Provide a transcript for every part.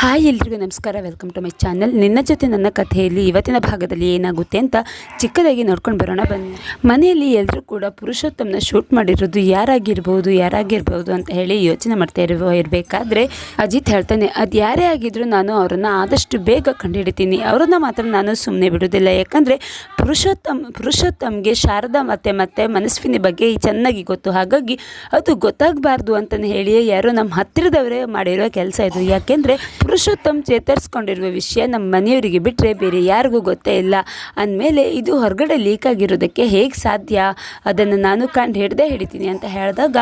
Hi ಎಲ್ರಿಗೂ ನಮಸ್ಕಾರ. Welcome to my channel ನಿನ್ನ ಜೊತೆ ನನ್ನ ಕಥೆಯಲ್ಲಿ ಇವತ್ತಿನ ಭಾಗದಲ್ಲಿ ಏನಾಗುತ್ತೆ ಅಂತ ಚಿಕ್ಕದಾಗಿ ನೋಡ್ಕೊಂಡು ಬರೋಣ ಬನ್ನಿ. ಮನೆಯಲ್ಲಿ ಎಲ್ಲರೂ ಕೂಡ ಪುರುಷೋತ್ತಮನ ಶೂಟ್ ಮಾಡಿರೋದು ಯಾರಾಗಿರ್ಬೋದು ಯಾರಾಗಿರ್ಬೋದು ಅಂತ ಹೇಳಿ ಯೋಚನೆ ಮಾಡ್ತಾ ಇರುವ ಇರಬೇಕಾದ್ರೆ ಅಜಿತ್ ಹೇಳ್ತಾನೆ, ಅದು ಯಾರೇ ಆಗಿದ್ರು ನಾನು ಅವರನ್ನು ಆದಷ್ಟು ಬೇಗ ಕಂಡುಹಿಡಿತೀನಿ. ಅವರನ್ನು ಮಾತ್ರ ನಾನು ಸುಮ್ಮನೆ ಬಿಡೋದಿಲ್ಲ ಯಾಕಂದರೆ ಪುರುಷೋತ್ತಮ್ ಪುರುಷೋತ್ತಮ್ಗೆ ಶಾರದಾ ಮತ್ತೆ ಮತ್ತೆ ಮನಸ್ವಿನಿ ಬಗ್ಗೆ ಚೆನ್ನಾಗಿ ಗೊತ್ತು. ಹಾಗಾಗಿ ಅದು ಗೊತ್ತಾಗಬಾರ್ದು ಅಂತಲೇ ಹೇಳಿ ಯಾರೋ ನಮ್ಮ ಹತ್ತಿರದವರೇ ಮಾಡಿರೋ ಕೆಲಸ ಇದು. ಯಾಕೆಂದರೆ ಪುರುಷೋತ್ತಮ್ ಚೇತರಿಸ್ಕೊಂಡಿರುವ ವಿಷಯ ನಮ್ಮ ಮನೆಯವರಿಗೆ ಬಿಟ್ಟರೆ ಬೇರೆ ಯಾರಿಗೂ ಗೊತ್ತೇ ಇಲ್ಲ. ಅಂದಮೇಲೆ ಇದು ಹೊರಗಡೆ ಲೀಕ್ ಆಗಿರೋದಕ್ಕೆ ಹೇಗೆ ಸಾಧ್ಯ? ಅದನ್ನು ನಾನು ಕಂಡು ಹಿಡ್ದೇ ಹಿಡಿತೀನಿ ಅಂತ ಹೇಳಿದಾಗ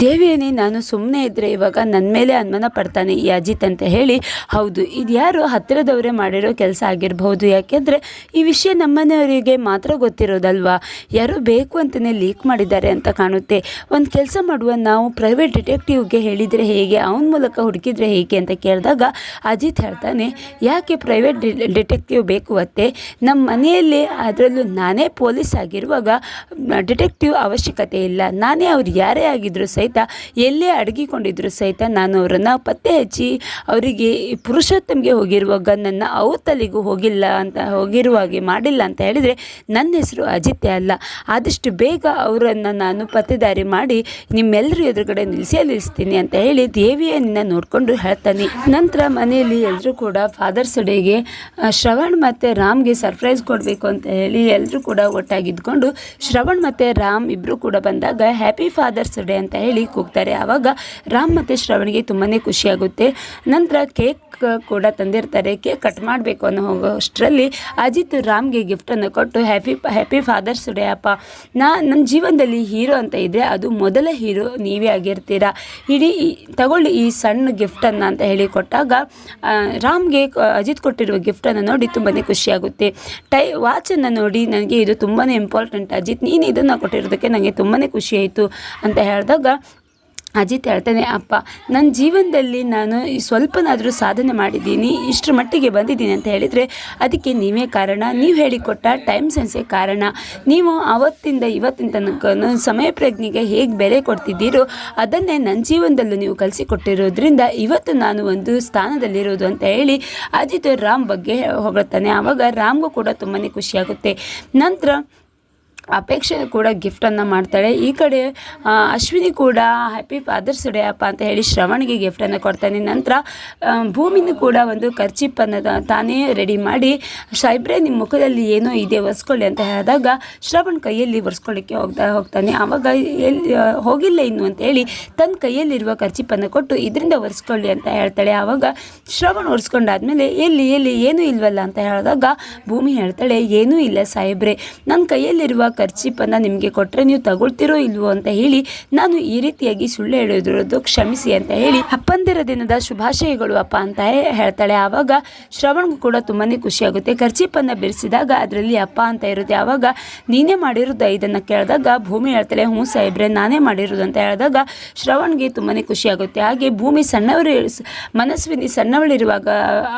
ದೇವಿಯನೇ ನಾನು ಸುಮ್ಮನೆ ಇದ್ದರೆ ಇವಾಗ ನನ್ನ ಮೇಲೆ ಅನುಮಾನ ಪಡ್ತಾನೆ ಈ ಅಜಿತ್ ಅಂತ ಹೇಳಿ, ಹೌದು, ಇದು ಯಾರು ಹತ್ತಿರದವರೇ ಮಾಡಿರೋ ಕೆಲಸ ಆಗಿರಬಹುದು. ಯಾಕೆಂದರೆ ಈ ವಿಷಯ ನಮ್ಮ ಮನೆಯವರಿಗೆ ಮಾತ್ರ ಗೊತ್ತಿರೋದಲ್ವಾ? ಯಾರೋ ಬೇಕು ಅಂತಲೇ ಲೀಕ್ ಮಾಡಿದ್ದಾರೆ ಅಂತ ಕಾಣುತ್ತೆ. ಒಂದು ಕೆಲಸ ಮಾಡುವ ನಾವು ಪ್ರೈವೇಟ್ ಡಿಟೆಕ್ಟಿವ್ಗೆ ಹೇಳಿದರೆ ಹೇಗೆ, ಅವನ ಮೂಲಕ ಹುಡುಕಿದ್ರೆ ಹೇಗೆ ಅಂತ ಕೇಳಿದಾಗ ಅಜಿತ್ ಹೇಳ್ತಾನೆ, ಯಾಕೆ ಪ್ರೈವೇಟ್ ಡಿಟೆಕ್ಟಿವ್ ಬೇಕು ಅತ್ತೆ? ನಮ್ಮ ಮನೆಯಲ್ಲಿ ಅದರಲ್ಲೂ ನಾನೇ ಪೊಲೀಸ್ ಆಗಿರುವಾಗ ಡಿಟೆಕ್ಟಿವ್ ಅವಶ್ಯಕತೆ ಇಲ್ಲ. ನಾನೇ ಅವ್ರು ಯಾರೇ ಆಗಿದ್ದರೂ ಸಹಿತ, ಎಲ್ಲೇ ಅಡಗಿಕೊಂಡಿದ್ರು ಸಹಿತ ನಾನು ಅವರನ್ನು ಪತ್ತೆ ಹಚ್ಚಿ, ಅವರಿಗೆ ಪುರುಷೋತ್ತಮಗೆ ಹೋಗಿರುವ ಗನ್ನನ್ನು ಅವ್ರ ತಲೆಗೂ ಹೋಗಿಲ್ಲ ಅಂತ, ಹೋಗಿರುವ ಹಾಗೆ ಮಾಡಿಲ್ಲ ಅಂತ ಹೇಳಿದರೆ ನನ್ನ ಹೆಸರು ಅಜಿತ್ಯ ಅಲ್ಲ. ಆದಷ್ಟು ಬೇಗ ಅವರನ್ನು ನಾನು ಪತ್ತೆದಾರಿ ಮಾಡಿ ನಿಮ್ಮೆಲ್ಲರೂ ಎದುರುಗಡೆ ನಿಲ್ಲಿಸೇ ನಿಲ್ಲಿಸ್ತೀನಿ ಅಂತ ಹೇಳಿ ದೇವಿಯನ್ನ ನೋಡಿಕೊಂಡು ಹೇಳ್ತಾನೆ. ನಂತರ ಮನೆಯಲ್ಲಿ ಎಲ್ಲರೂ ಕೂಡ ಫಾದರ್ಸ್ ಡೇಗೆ ಶ್ರವಣ್ ಮತ್ತು ರಾಮ್ಗೆ ಸರ್ಪ್ರೈಸ್ ಕೊಡಬೇಕು ಅಂತ ಹೇಳಿ ಎಲ್ಲರೂ ಕೂಡ ಒಟ್ಟಾಗಿದ್ಕೊಂಡು ಶ್ರವಣ್ ಮತ್ತು ರಾಮ್ ಇಬ್ಬರು ಕೂಡ ಬಂದಾಗ ಹ್ಯಾಪಿ ಫಾದರ್ಸ್ ಡೇ ಅಂತ ಹೇಳಿ ಕೂಗ್ತಾರೆ. ಆವಾಗ ರಾಮ್ ಮತ್ತು ಶ್ರವಣ್ಗೆ ತುಂಬಾ ಖುಷಿಯಾಗುತ್ತೆ ನಂತರ ಕೇಕ್ ಕೂಡ ತಂದಿರ್ತಾರೆ. ಕೇಕ್ ಕಟ್ ಮಾಡಬೇಕು ಅನ್ನೋ ಹೋಗೋಷ್ಟರಲ್ಲಿ ಅಜಿತ್ ರಾಮ್ಗೆ ಗಿಫ್ಟನ್ನು ಕೊಟ್ಟು ಹ್ಯಾಪಿ ಹ್ಯಾಪಿ ಫಾದರ್ಸ್ ಡೇ ಅಪ್ಪ. ನಾ ನನ್ನ ಜೀವನದಲ್ಲಿ ಹೀರೋ ಅಂತ ಇದ್ದರೆ ಅದು ಮೊದಲ ಹೀರೋ ನೀವೇ ಆಗಿರ್ತೀರಾ. ಇಡೀ, ತಗೊಳ್ಳಿ ಈ ಸಣ್ಣ ಗಿಫ್ಟನ್ನು ಅಂತ ಹೇಳಿ ಕೊಟ್ಟಾಗ ರಾಮ್ಗೆ ಅಜಿತ್ ಕೊಟ್ಟಿರುವ ಗಿಫ್ಟನ್ನು ನೋಡಿ ತುಂಬಾ ಖುಷಿಯಾಗುತ್ತೆ. ಟೈ ವಾಚನ್ನು ನೋಡಿ ನನಗೆ ಇದು ತುಂಬಾ ಇಂಪಾರ್ಟೆಂಟ್ ಅಜಿತ್, ನೀನು ಇದನ್ನು ಕೊಟ್ಟಿರೋದಕ್ಕೆ ನನಗೆ ತುಂಬಾ ಖುಷಿಯಾಯಿತು ಅಂತ ಹೇಳಿದಾಗ ಅಜಿತ್ ಹೇಳ್ತಾನೆ, ಅಪ್ಪ ನನ್ನ ಜೀವನದಲ್ಲಿ ನಾನು ಸ್ವಲ್ಪನಾದರೂ ಸಾಧನೆ ಮಾಡಿದ್ದೀನಿ, ಇಷ್ಟರ ಮಟ್ಟಿಗೆ ಬಂದಿದ್ದೀನಿ ಅಂತ ಹೇಳಿದರೆ ಅದಕ್ಕೆ ನೀವೇ ಕಾರಣ. ನೀವು ಹೇಳಿಕೊಟ್ಟ ಟೈಮ್ ಸೆನ್ಸೇ ಕಾರಣ. ನೀವು ಆವತ್ತಿಂದ ಇವತ್ತಿನ ತನಕ ಸಮಯ ಪ್ರಜ್ಞೆಗೆ ಹೇಗೆ ಬೆಲೆ ಕೊಡ್ತಿದ್ದೀರೋ, ಅದನ್ನೇ ನನ್ನ ಜೀವನದಲ್ಲೂ ನೀವು ಕಲಿಸಿಕೊಟ್ಟಿರೋದ್ರಿಂದ ಇವತ್ತು ನಾನು ಒಂದು ಸ್ಥಾನದಲ್ಲಿರೋದು ಅಂತ ಹೇಳಿ ಅಜಿತ್ ರಾಮ್ ಬಗ್ಗೆ ಹೊಗಳ್ತಾನೆ. ಆವಾಗ ರಾಮ್ಗೂ ಕೂಡ ತುಂಬಾ ಖುಷಿಯಾಗುತ್ತೆ. ನಂತರ ಅಪೇಕ್ಷೆ ಕೂಡ ಗಿಫ್ಟನ್ನು ಮಾಡ್ತಾಳೆ ಈ ಕಡೆ ಅಶ್ವಿನಿ ಕೂಡ ಹ್ಯಾಪಿ ಫಾದರ್ಸ್ ಡೇ ಅಪ್ಪ ಅಂತ ಹೇಳಿ ಶ್ರವಣಿಗೆ ಗಿಫ್ಟನ್ನು ಕೊಡ್ತಾನೆ. ನಂತರ ಭೂಮಿನೂ ಕೂಡ ಒಂದು ಖರ್ಚಿಪ್ಪನ್ನು ತಾನೇ ರೆಡಿ ಮಾಡಿ ಸೈಬ್ರೆ ನಿಮ್ಮ ಮುಖದಲ್ಲಿ ಏನೋ ಇದೆ, ಒರೆಸ್ಕೊಳ್ಳಿ ಅಂತ ಹೇಳಿದಾಗ ಶ್ರವಣ್ ಕೈಯಲ್ಲಿ ಒರೆಸ್ಕೊಳ್ಳಿಕ್ಕೆ ಹೋಗ್ತಾ, ಹೋಗ್ತಾನೆ. ಆವಾಗ ಎಲ್ಲಿ ಹೋಗಿಲ್ಲ ಇನ್ನು ಅಂತ ಹೇಳಿ ತನ್ನ ಕೈಯಲ್ಲಿರುವ ಖರ್ಚಿಪ್ಪನ್ನು ಕೊಟ್ಟು ಇದರಿಂದ ಒರೆಸ್ಕೊಳ್ಳಿ ಅಂತ ಹೇಳ್ತಾಳೆ. ಆವಾಗ ಶ್ರವಣ್ ಒರೆಸ್ಕೊಂಡಾದ್ಮೇಲೆ, ಎಲ್ಲಿ ಎಲ್ಲಿ, ಏನೂ ಇಲ್ವಲ್ಲ ಅಂತ ಹೇಳಿದಾಗ ಭೂಮಿ ಹೇಳ್ತಾಳೆ, ಏನೂ ಇಲ್ಲ ಸಾಹೇಬ್ರೆ. ನನ್ನ ಕೈಯಲ್ಲಿರುವ ಖರ್ಚಿಪ್ಪನ್ನು ನಿಮಗೆ ಕೊಟ್ಟರೆ ನೀವು ತಗೊಳ್ತಿರೋ ಇಲ್ವೋ ಅಂತ ಹೇಳಿ ನಾನು ಈ ರೀತಿಯಾಗಿ ಸುಳ್ಳು ಹೇಳಿರೋದು ಕ್ಷಮಿಸಿ ಅಂತ ಹೇಳಿ ಅಪ್ಪಂದಿರ ದಿನದ ಶುಭಾಶಯಗಳು ಅಪ್ಪ ಅಂತ ಹೇಳ್ತಾಳೆ. ಆವಾಗ ಶ್ರವಣ್ಗೂ ಕೂಡ ತುಂಬಾ ಖುಷಿಯಾಗುತ್ತೆ ಖರ್ಚಿಪ್ಪನ್ನು ಬಿಡಿಸಿದಾಗ ಅದರಲ್ಲಿ ಅಪ್ಪ ಅಂತ ಇರುತ್ತೆ. ಆವಾಗ ನೀನೇ ಮಾಡಿರೋದು ಇದನ್ನು ಕೇಳಿದಾಗ ಭೂಮಿ ಹೇಳ್ತಾಳೆ, ಹ್ಞೂ ಸಾಹೇಬ್ರೆ, ನಾನೇ ಮಾಡಿರೋದು ಅಂತ ಹೇಳಿದಾಗ ಶ್ರವಣ್ಗೆ ತುಂಬಾ ಖುಷಿಯಾಗುತ್ತೆ ಹಾಗೆ ಭೂಮಿ ಸಣ್ಣವರು ಮನಸ್ವಿನಿ ಸಣ್ಣವಳಿರುವಾಗ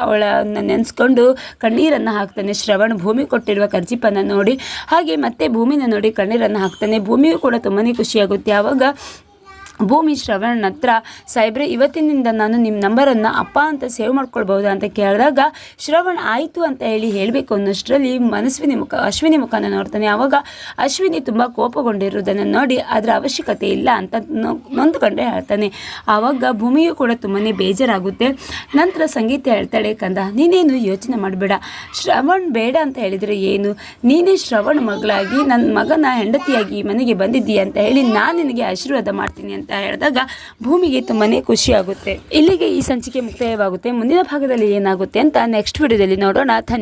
ಅವಳನ್ನು ನೆನೆಸ್ಕೊಂಡು ಕಣ್ಣೀರನ್ನು ಹಾಕ್ತಾನೆ ಶ್ರವಣ್. ಭೂಮಿ ಕೊಟ್ಟಿರುವ ಕರ್ಜಿಪನ್ನು ನೋಡಿ. ಹಾಗೆ ಮತ್ತೆ ಭೂಮಿನ ನೋಡಿ ಕಣ್ಣೀರನ್ನು ಹಾಕ್ತಾನೆ. ಭೂಮಿಯೂ ಕೂಡ ತುಂಬಾ ಖುಷಿಯಾಗುತ್ತೆ. ಆವಾಗ ಭೂಮಿ ಶ್ರವಣ್ ಹತ್ರ, ಸಾಹೇಬ್ರೆ, ಇವತ್ತಿನಿಂದ ನಾನು ನಿಮ್ಮ ನಂಬರನ್ನು ಅಪ್ಪ ಅಂತ ಸೇವ್ ಮಾಡ್ಕೊಳ್ಬಹುದಾ ಅಂತ ಕೇಳಿದಾಗ, ಶ್ರವಣ್ ಆಯಿತು ಅಂತ ಹೇಳಿ ಹೇಳಬೇಕು ಅನ್ನೋಷ್ಟರಲ್ಲಿ ಮನಸ್ವಿನಿ ಮುಖ, ಅಶ್ವಿನಿ ಮುಖನ ನೋಡ್ತಾನೆ. ಆವಾಗ ಅಶ್ವಿನಿ ತುಂಬ ಕೋಪಗೊಂಡಿರುವುದನ್ನು ನೋಡಿ ಅದರ ಅವಶ್ಯಕತೆ ಇಲ್ಲ ಅಂತ ನೊಂದುಕೊಂಡೇ ಹೇಳ್ತಾನೆ. ಆವಾಗ ಭೂಮಿಯು ಕೂಡ ತುಂಬಾ ಬೇಜಾರಾಗುತ್ತೆ. ನಂತರ ಸಂಗೀತ ಹೇಳ್ತಾಳೆ, ಕಂದ, ನೀನೇನು ಯೋಚನೆ ಮಾಡಬೇಡ. ಶ್ರವಣ್ ಬೇಡ ಅಂತ ಹೇಳಿದರೆ ಏನು? ನೀನೇ ಶ್ರವಣ್ ಮಗಳಾಗಿ ನನ್ನ ಮಗನ ಹೆಂಡತಿಯಾಗಿ ಮನೆಗೆ ಬಂದಿದ್ದೀಯ ಅಂತ ಹೇಳಿ ನಾನು ನಿನಗೆ ಆಶೀರ್ವಾದ ಮಾಡ್ತೀನಿ ಅಂತ ಹೇಳಿದಾಗ ಭೂಮಿಗೆ ತುಂಬಾ ಖುಷಿಯಾಗುತ್ತೆ. ಇಲ್ಲಿಗೆ ಈ ಸಂಚಿಕೆ ಮುಕ್ತಾಯವಾಗುತ್ತೆ. ಮುಂದಿನ ಭಾಗದಲ್ಲಿ ಏನಾಗುತ್ತೆ ಅಂತ ನೆಕ್ಸ್ಟ್ ವಿಡಿಯೋದಲ್ಲಿ ನೋಡೋಣ. ಧನ್ಯವಾದ.